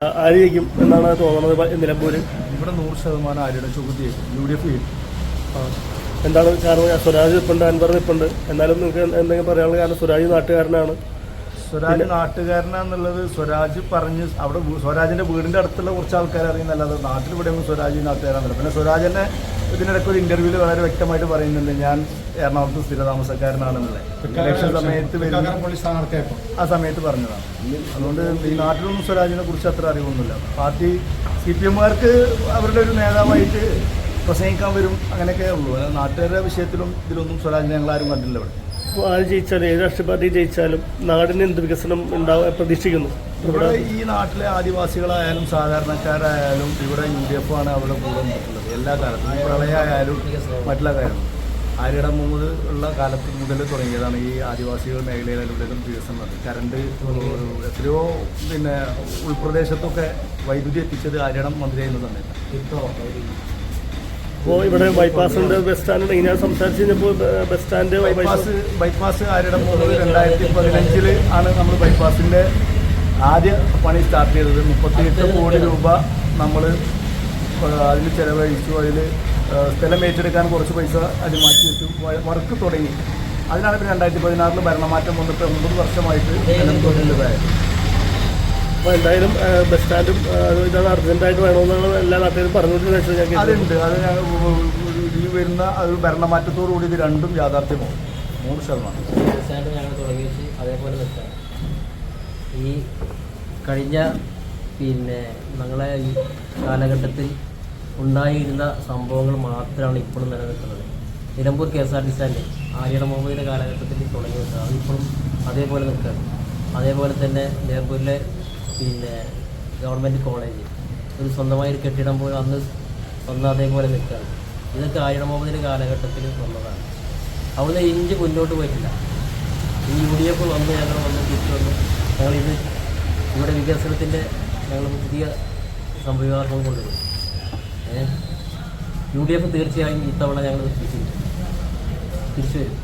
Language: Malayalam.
ആ- ആര് എന്നാണ് തോന്നുന്നത് നിലമ്പൂര്. ഇവിടെ നൂറ് ശതമാനം ആരുടെ ചുമതി യു ഡി എഫ് എന്താണ് കാരണം? സ്വരാജ് നിൽപ്പുണ്ട് അൻവർ നിൽപ്പുണ്ട് എന്നാലും നിങ്ങൾക്ക് എന്തെങ്കിലും പറയാനുള്ള കാരണം? സ്വരാജ് നാട്ടുകാരനാണ്. സ്വരാജ് നാട്ടുകാരനാന്നുള്ളത് സ്വരാജ് പറഞ്ഞ് അവിടെ സ്വരാജിന്റെ വീടിന്റെ അടുത്തുള്ള കുറച്ച് ആൾക്കാർ അറിയുന്നല്ലാതെ നാട്ടിൽ ഇവിടെ സ്വരാജ് നാട്ടുകാരാണല്ലോ പിന്നെ സ്വരാജ് തന്നെ ഇതിനിടയ്ക്ക് ഒരു ഇന്റർവ്യൂവിൽ വളരെ വ്യക്തമായിട്ട് പറയുന്നുണ്ട്. ഞാൻ എറണാകുളത്ത് സ്ഥിരതാമസക്കാരനാണെന്നുള്ളത്. ഇലക്ഷൻ സമയത്ത് ആ സമയത്ത് പറഞ്ഞതാണ്. അതുകൊണ്ട് ഈ നാട്ടിലൊന്നും സ്വരാജിനെ കുറിച്ച് അത്ര അറിവൊന്നുമില്ല. പാർട്ടി സി പി എമ്മുകാർക്ക് അവരുടെ ഒരു നേതാവായിട്ട് പ്രസംഗിക്കാൻ വരും അങ്ങനെയൊക്കെ ഉള്ളൂ. നാട്ടുകാരുടെ വിഷയത്തിലും ഇതിലൊന്നും സ്വരാജിനെ ഞങ്ങൾ ആരും കണ്ടില്ല ഇവിടെ. ആര് ജയിച്ചാലും ഏത് രാഷ്ട്രീയ പാർട്ടി ജയിച്ചാലും നാടിന് എന്ത് വികസനം ഉണ്ടാവാൻ പ്രതീക്ഷിക്കുന്നു. ഇവിടെ ഈ നാട്ടിലെ ആദിവാസികളായാലും സാധാരണക്കാരായാലും ഇവിടെ യു ഡി എഫ് ആണ് അവിടെ കൂടെ എല്ലാ കാലത്തും പ്രളയമായാലും മറ്റുള്ള കാര്യം. ആര്യടം മുതൽ ഉള്ള കാലത്ത് മുതൽ തുടങ്ങിയതാണ് ഈ ആദിവാസികൾ മേഖലയിലും വികസനം കറണ്ട് എത്രയോ പിന്നെ ഉൾപ്രദേശത്തൊക്കെ വൈദ്യുതി എത്തിച്ചത് ആര്യടം മന്ത്രിയായിരുന്ന സമയത്ത്. അപ്പോൾ ഇവിടെ ബൈപ്പാസ് ഉണ്ട് ബസ് സ്റ്റാൻഡ് ഉണ്ട് ഇങ്ങനെ സംസാരിച്ച് കഴിഞ്ഞപ്പോൾ ബസ് സ്റ്റാൻഡ് ബൈപ്പാസ് ബൈപ്പാസ് ആരുടെ പോകുന്നത് രണ്ടായിരത്തി പതിനഞ്ചിൽ ആണ് നമ്മൾ ബൈപ്പാസിന്റെ ആദ്യ പണി സ്റ്റാർട്ട് ചെയ്തത്. മുപ്പത്തിയെട്ട് കോടി രൂപ നമ്മൾ അതിൽ ചിലവഴിച്ചു. അതിൽ സ്ഥലം ഏറ്റെടുക്കാൻ കുറച്ച് പൈസ അതിൽ മാറ്റി വെച്ചു. വർക്ക് തുടങ്ങി. അതിനാണ് പിന്നെ രണ്ടായിരത്തി പതിനാറിൽ ഭരണമാറ്റം വന്നിട്ട് ഒമ്പത് വർഷമായിട്ട് സ്ഥലം തൊഴിലുണ്ടായത് അപ്പോൾ എന്തായാലും ബസ് സ്റ്റാൻഡും ഇതാണ് അർജന്റായിട്ട് വേണമെന്നാണ് എല്ലാ നാട്ടുകാരും പറഞ്ഞുകൊണ്ടിരുന്നത് ഞാൻ. അതുണ്ട്. അത് ഞങ്ങൾ ഈ വരുന്ന ഒരു ഭരണമാറ്റത്തോടു കൂടി ഇത് രണ്ടും യാഥാർത്ഥ്യമാവും. നൂറ് ശതമാനം. സ്റ്റാൻഡ് ഞങ്ങൾ തുടങ്ങി വെച്ച് അതേപോലെ ഈ കഴിഞ്ഞ പിന്നെ ഞങ്ങളെ ഈ കാലഘട്ടത്തിൽ ഉണ്ടായിരുന്ന സംഭവങ്ങൾ മാത്രമാണ് ഇപ്പോഴും നിലനിൽക്കുന്നത്. Nilambur K S R T stand ആര്യട മുഹമ്മദിന്റെ കാലഘട്ടത്തിൽ തുടങ്ങി വെച്ചത് അതിപ്പോഴും അതേപോലെ നിൽക്കുകയാണ്. അതേപോലെ തന്നെ നിലമ്പൂരിലെ പിന്നെ ഗവൺമെന്റ് കോളേജ് ഒരു സ്വന്തമായ ഒരു കെട്ടിടം പോലും അന്ന് സ്വന്തം അതേപോലെ നിൽക്കുകയാണ്. ഇതൊക്കെ ആയിരം മുഹമ്മദിന്റെ കാലഘട്ടത്തിൽ വന്നതാണ്. അവിടുന്ന് ഇഞ്ച് മുന്നോട്ട് പോയിട്ടില്ല. ഈ യു ഡി എഫ് വന്ന് ഞങ്ങൾ വന്ന് തിരിച്ചു വന്നു. ഞങ്ങളിത് ഇവിടെ വികസനത്തിന്റെ ഞങ്ങൾ പുതിയ സംവിധാനം കൊണ്ടുവരും. യു ഡി എഫ് തീർച്ചയായും ഇത്തവണ ഞങ്ങൾ തിരിച്ചു തിരിച്ചു വരും.